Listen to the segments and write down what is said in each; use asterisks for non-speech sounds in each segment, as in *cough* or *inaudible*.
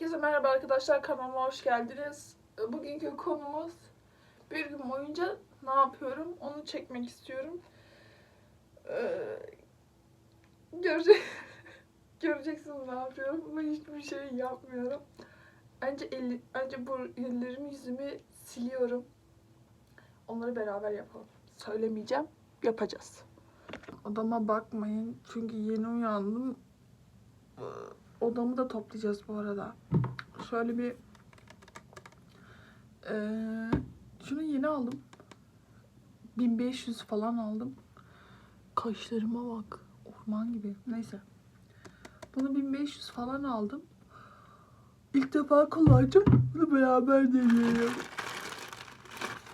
Herkese merhaba arkadaşlar kanalıma hoş geldiniz. Bugünkü konumuz bir gün boyunca ne yapıyorum onu çekmek istiyorum. Ee, görece *laughs* göreceksiniz ne yapıyorum ama hiçbir şey yapmıyorum. Önce eli, önce bu ellerimi yüzümü siliyorum. Onları beraber yapalım. Söylemeyeceğim, yapacağız. Odama bakmayın çünkü yeni uyandım. Ee, Odamı da toplayacağız bu arada. Şöyle bir eee şunu yeni aldım. 1500 falan aldım. Kaşlarıma bak. Orman gibi. Neyse. Bunu 1500 falan aldım. İlk defa kullanacağım. Bunu beraber deneyelim.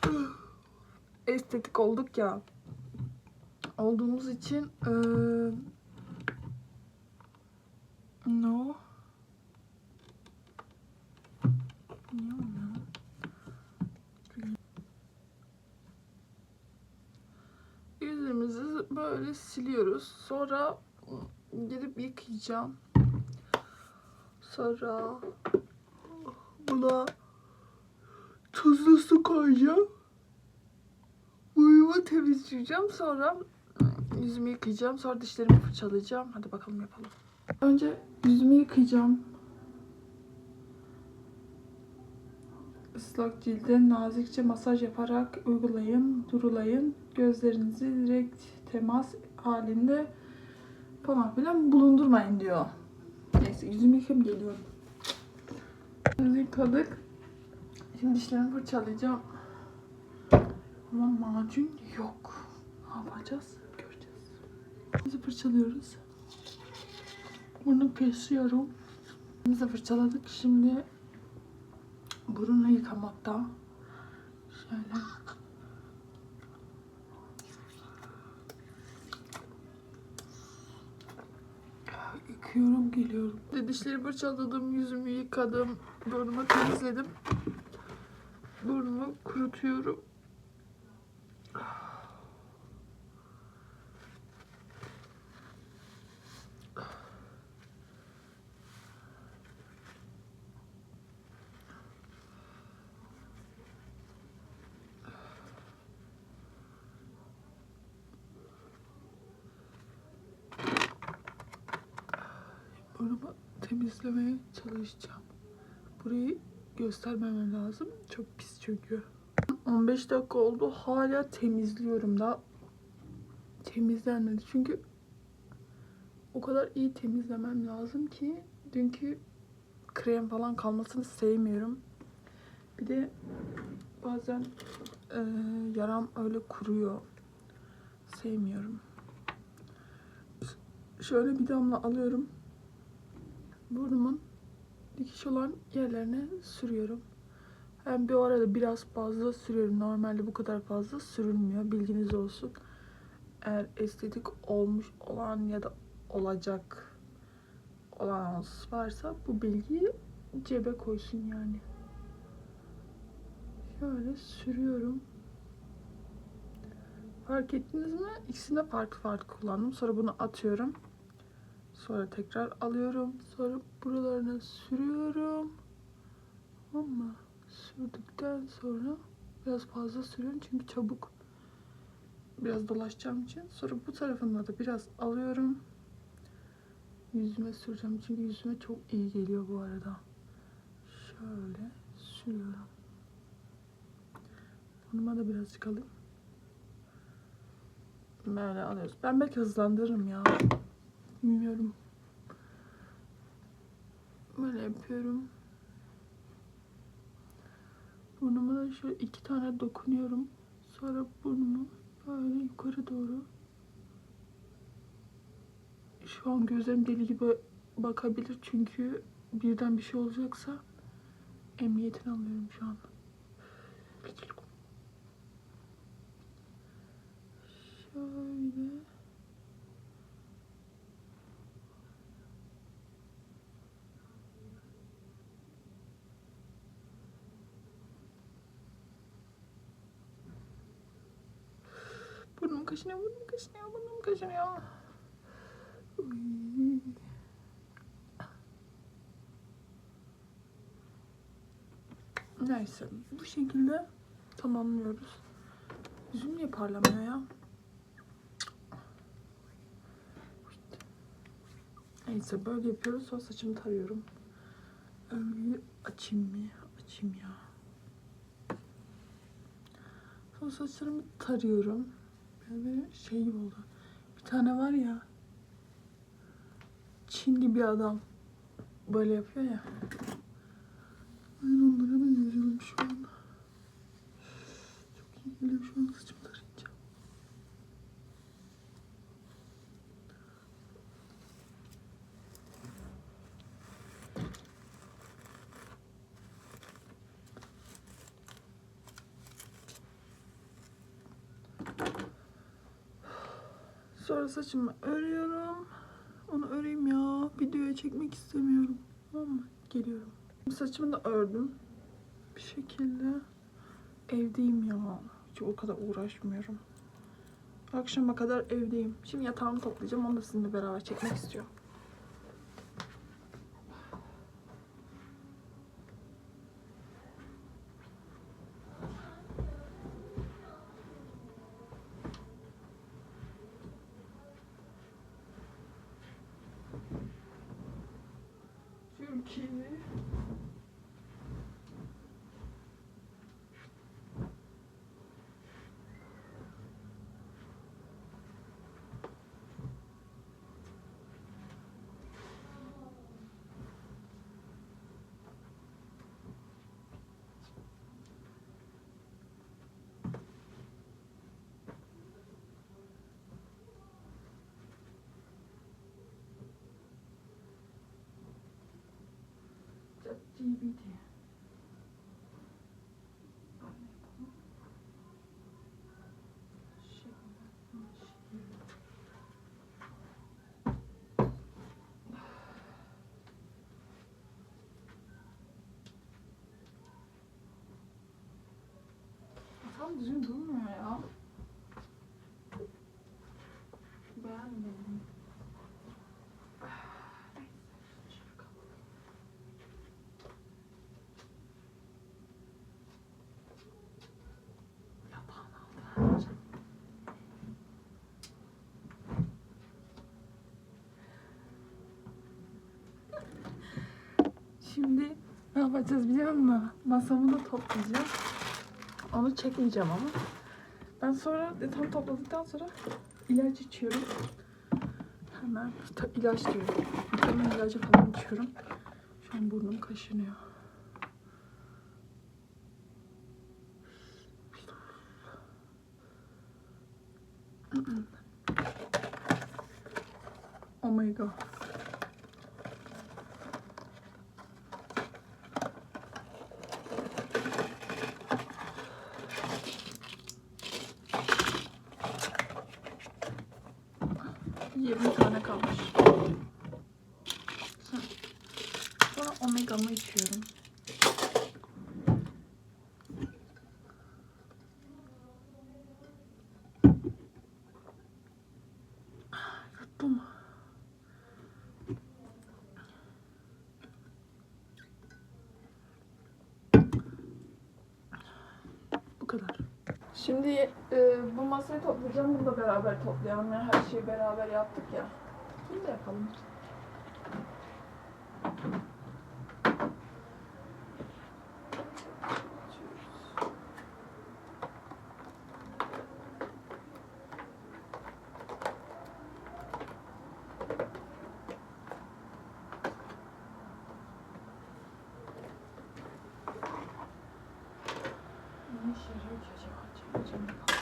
*sighs* Estetik olduk ya. Olduğumuz için eee No. Niye olmuyor? Yüzümüzü böyle siliyoruz. Sonra gidip yıkayacağım. Sonra buna tuzlu su koyacağım. Uyumu temizleyeceğim. Sonra yüzümü yıkayacağım. Sonra dişlerimi fırçalayacağım. Hadi bakalım yapalım. Önce yüzümü yıkayacağım. Islak cilde nazikçe masaj yaparak uygulayın, durulayın. Gözlerinizi direkt temas halinde falan filan bulundurmayın diyor. Neyse yüzümü yıkayıp geliyorum. Yüzümü yıkadık. Şimdi dişlerimi fırçalayacağım. Ama macun yok. Ne yapacağız? Göreceğiz. Bizi fırçalıyoruz. Bunu kesiyorum. De fırçaladık. Şimdi burunu yıkamakta. Şöyle. Yıkıyorum, geliyorum. Dişleri fırçaladım, yüzümü yıkadım, burnumu temizledim. Burnumu kurutuyorum. Burnumu temizlemeye çalışacağım. Burayı göstermemem lazım. Çok pis çünkü. 15 dakika oldu. Hala temizliyorum da. Temizlenmedi. Çünkü o kadar iyi temizlemem lazım ki dünkü krem falan kalmasını sevmiyorum. Bir de bazen e, yaram öyle kuruyor. Sevmiyorum. Şöyle bir damla alıyorum burnumun dikiş olan yerlerine sürüyorum. Hem bir arada biraz fazla sürüyorum. Normalde bu kadar fazla sürülmüyor. Bilginiz olsun. Eğer estetik olmuş olan ya da olacak olan varsa bu bilgiyi cebe koysun yani. Şöyle sürüyorum. Fark ettiniz mi? İkisini de farklı farklı kullandım. Sonra bunu atıyorum. Sonra tekrar alıyorum. Sonra buralarına sürüyorum. Ama sürdükten sonra biraz fazla sürüyorum çünkü çabuk biraz dolaşacağım için. Sonra bu tarafında da biraz alıyorum. Yüzüme süreceğim çünkü yüzüme çok iyi geliyor bu arada. Şöyle sürüyorum. Burnuma da birazcık alayım. Böyle alıyoruz. Ben belki hızlandırırım ya. Bilmiyorum. Böyle yapıyorum. Burnuma da şöyle iki tane dokunuyorum. Sonra burnumu böyle yukarı doğru. Şu an gözlerim deli gibi bakabilir çünkü birden bir şey olacaksa emniyetini alıyorum şu an. Şöyle. Burnum kaşınıyor, burnum kaşınıyor, burnum kaşınıyor. Uy. Neyse bu şekilde tamamlıyoruz. Yüzüm niye parlamıyor ya? Neyse böyle yapıyoruz. Sonra saçımı tarıyorum. Örgüyü açayım mı? Açayım ya. Sonra saçlarımı tarıyorum. Böyle şey gibi oldu. Bir tane var ya. Çinli bir adam. Böyle yapıyor ya. Ben onlara benziyorum şu an. Çok iyi geliyor şu an saçımı Sonra saçımı örüyorum. Onu öreyim ya. Videoya çekmek istemiyorum. Tamam mı? Geliyorum. Saçımı da ördüm. Bir şekilde evdeyim ya. Hiç o kadar uğraşmıyorum. Akşama kadar evdeyim. Şimdi yatağımı toplayacağım. Onu da sizinle beraber çekmek istiyorum. Türkiye. ChatGPT. Tam düzgün durmuyor Şimdi ne yapacağız biliyor musun? Masamı da toplayacağım. Onu çekmeyeceğim ama. Ben sonra tam topladıktan sonra ilaç içiyorum. Hemen ilaç diyorum. Vitamin ilacı falan içiyorum. Şu an burnum kaşınıyor. you. Şimdi e, bu masayı toplayacağım. Bunu da beraber toplayalım. Yani her şeyi beraber yaptık ya. Bunu da yapalım. Ne işe yarıyor ki acaba? Çekeceğim bakalım.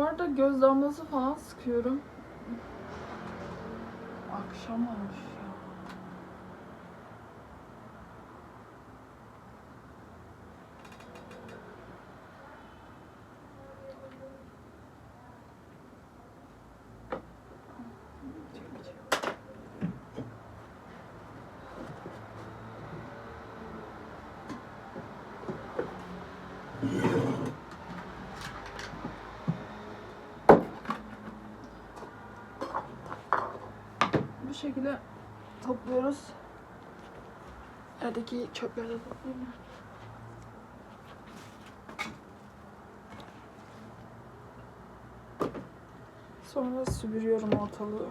Bu arada göz damlası falan sıkıyorum. Akşam olmuş ya. Bu şekilde topluyoruz. Yerdeki çöpleri de toplayayım. Sonra süpürüyorum ortalığı.